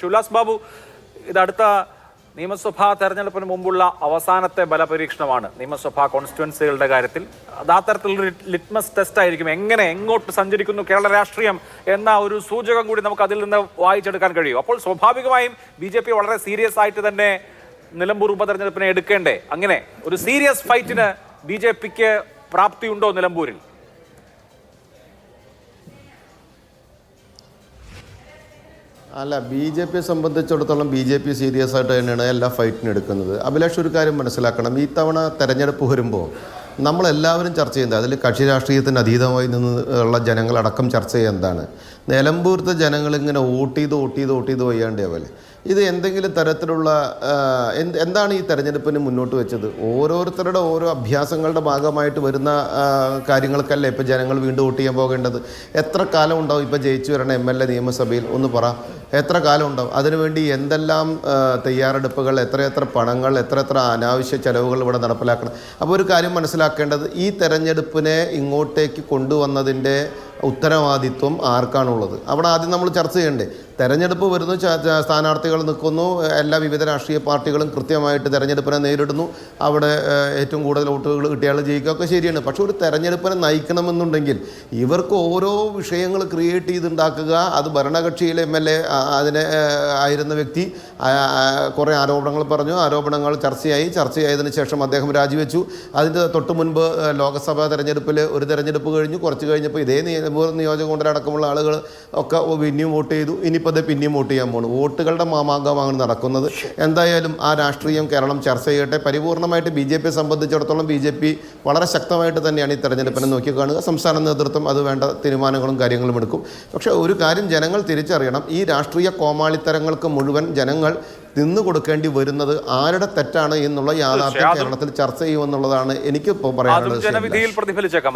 ഷുലാസ് ബാബു ഇതടുത്ത നിയമസഭാ തെരഞ്ഞെടുപ്പിന് മുമ്പുള്ള അവസാനത്തെ ബലപരീക്ഷണമാണ് നിയമസഭാ കോൺസ്റ്റിറ്റ്യുവൻസികളുടെ കാര്യത്തിൽ. ആ തരത്തിലൊരു ലിറ്റ്മസ് ടെസ്റ്റ് ആയിരിക്കും. എങ്ങനെ എങ്ങോട്ട് സഞ്ചരിക്കുന്നു കേരള രാഷ്ട്രീയം എന്ന ഒരു സൂചകം കൂടി നമുക്ക് അതിൽ നിന്ന് വായിച്ചെടുക്കാൻ കഴിയും. അപ്പോൾ സ്വാഭാവികമായും ബി ജെ പി വളരെ സീരിയസ് ആയിട്ട് തന്നെ നിലമ്പൂർ ഉപതെരഞ്ഞെടുപ്പിനെ എടുക്കേണ്ടേ? അങ്ങനെ ഒരു സീരിയസ് ഫൈറ്റിന് ബി ജെ പിക്ക് പ്രാപ്തിയുണ്ടോ നിലമ്പൂരിൽ? അല്ല ബി ജെ പിയെ സംബന്ധിച്ചിടത്തോളം ബി ജെ പി സീരിയസ് ആയിട്ട് തന്നെയാണ് എല്ലാ ഫൈറ്റിനും എടുക്കുന്നത്. അഭിലാഷ് ഒരു കാര്യം മനസ്സിലാക്കണം. ഈ തവണ തെരഞ്ഞെടുപ്പ് വരുമ്പോൾ നമ്മളെല്ലാവരും ചർച്ച ചെയ്യുന്നത് അതിൽ കക്ഷി രാഷ്ട്രീയത്തിന് അതീതമായി നിന്ന് ഉള്ള ജനങ്ങളടക്കം ചർച്ച ചെയ്യുക എന്താണ്? നിലമ്പൂരത്തെ ജനങ്ങളിങ്ങനെ വോട്ട് ചെയ്ത് വോട്ട് ചെയ്ത് വോട്ട് ചെയ്ത് വയ്യാണ്ടാവല്ലേ? ഇത് എന്തെങ്കിലും തരത്തിലുള്ള എന്ത് എന്താണ് ഈ തെരഞ്ഞെടുപ്പിന് മുന്നോട്ട് വെച്ചത്? ഓരോരുത്തരുടെ ഓരോ അഭ്യാസങ്ങളുടെ ഭാഗമായിട്ട് വരുന്ന കാര്യങ്ങൾക്കല്ലേ ഇപ്പോൾ ജനങ്ങൾ വീണ്ടും വോട്ട് ചെയ്യാൻ പോകേണ്ടത്? എത്ര കാലം ഉണ്ടാവും ഇപ്പോൾ ജയിച്ചു വരണ എം എൽ എ നിയമസഭയിൽ? ഒന്ന് പറ. എത്ര കാലം ഉണ്ടാവും? അതിനുവേണ്ടി എന്തെല്ലാം തയ്യാറെടുപ്പുകൾ എത്രയെത്ര പണങ്ങൾ എത്രയെത്ര എത്ര അനാവശ്യ ചെലവുകൾ ഇവിടെ നടപ്പിലാക്കണം? അപ്പോൾ ഒരു കാര്യം മനസ്സിലാക്കേണ്ടത് ഈ തെരഞ്ഞെടുപ്പിനെ ഇങ്ങോട്ടേക്ക് കൊണ്ടുവന്നതിന്റെ ഉത്തരവാദിത്വം ആർക്കാണുള്ളത്? അവിടെ ആദ്യം നമ്മൾ ചർച്ച ചെയ്യണ്ടേ. തെരഞ്ഞെടുപ്പ് വരുന്നു സ്ഥാനാർത്ഥികൾ നിൽക്കുന്നു എല്ലാ വിവിധ രാഷ്ട്രീയ പാർട്ടികളും കൃത്യമായിട്ട് തെരഞ്ഞെടുപ്പിനെ നേരിടുന്നു. അവിടെ ഏറ്റവും കൂടുതൽ വോട്ടുകൾ കിട്ടിയാൽ ജയിക്കുക ഒക്കെ ശരിയാണ്. പക്ഷെ ഒരു തെരഞ്ഞെടുപ്പിനെ നയിക്കണമെന്നുണ്ടെങ്കിൽ ഇവർക്ക് ഓരോ വിഷയങ്ങൾ ക്രിയേറ്റ് ചെയ്തുണ്ടാക്കുക. അത് ഭരണകക്ഷിയിലെ എം എൽ എ അതിനെ ആയിരുന്ന വ്യക്തി കുറേ ആരോപണങ്ങൾ പറഞ്ഞു. ആരോപണങ്ങൾ ചർച്ചയായി. ചർച്ചയായതിനു ശേഷം അദ്ദേഹം രാജിവെച്ചു. അതിന്റെ തൊട്ട് മുൻപ് ലോക്സഭാ തെരഞ്ഞെടുപ്പിൽ ഒരു തെരഞ്ഞെടുപ്പ് കഴിഞ്ഞു. കുറച്ച് കഴിഞ്ഞപ്പോൾ ഇതേ നിയമ നിയോജക മണ്ഡലമടക്കമുള്ള ആളുകൾ ഒക്കെ പിന്നെയും വോട്ട് ചെയ്തു. ഇനിയിപ്പോൾ അത് പിന്നെയും വോട്ട് ചെയ്യാൻ പോകണം വോട്ടുകളുടെ മാമാങ്കമാണ് നടക്കുന്നത്. എന്തായാലും ആ രാഷ്ട്രീയം കേരളം ചർച്ച ചെയ്യട്ടെ. പരിപൂർണമായിട്ട് ബി ജെ പിയെ സംബന്ധിച്ചിടത്തോളം ബി ജെ പി വളരെ ശക്തമായിട്ട് തന്നെയാണ് ഈ തെരഞ്ഞെടുപ്പിനെ നോക്കി കാണുക. സംസ്ഥാന നേതൃത്വം അത് വേണ്ട തീരുമാനങ്ങളും കാര്യങ്ങളും എടുക്കും. പക്ഷേ ഒരു കാര്യം ജനങ്ങൾ തിരിച്ചറിയണം. ഈ രാഷ്ട്രീയ കോമാളിത്തരങ്ങൾക്ക് മുഴുവൻ ജനങ്ങൾ നിന്നു കൊടുക്കേണ്ടി വരുന്നത് ആരുടെ തെറ്റാണ് എന്നുള്ള യാഥാർത്ഥ്യം കേരളത്തിൽ ചർച്ച ചെയ്യുമെന്നുള്ളതാണ് എനിക്കിപ്പോൾ പറയാനുള്ളത്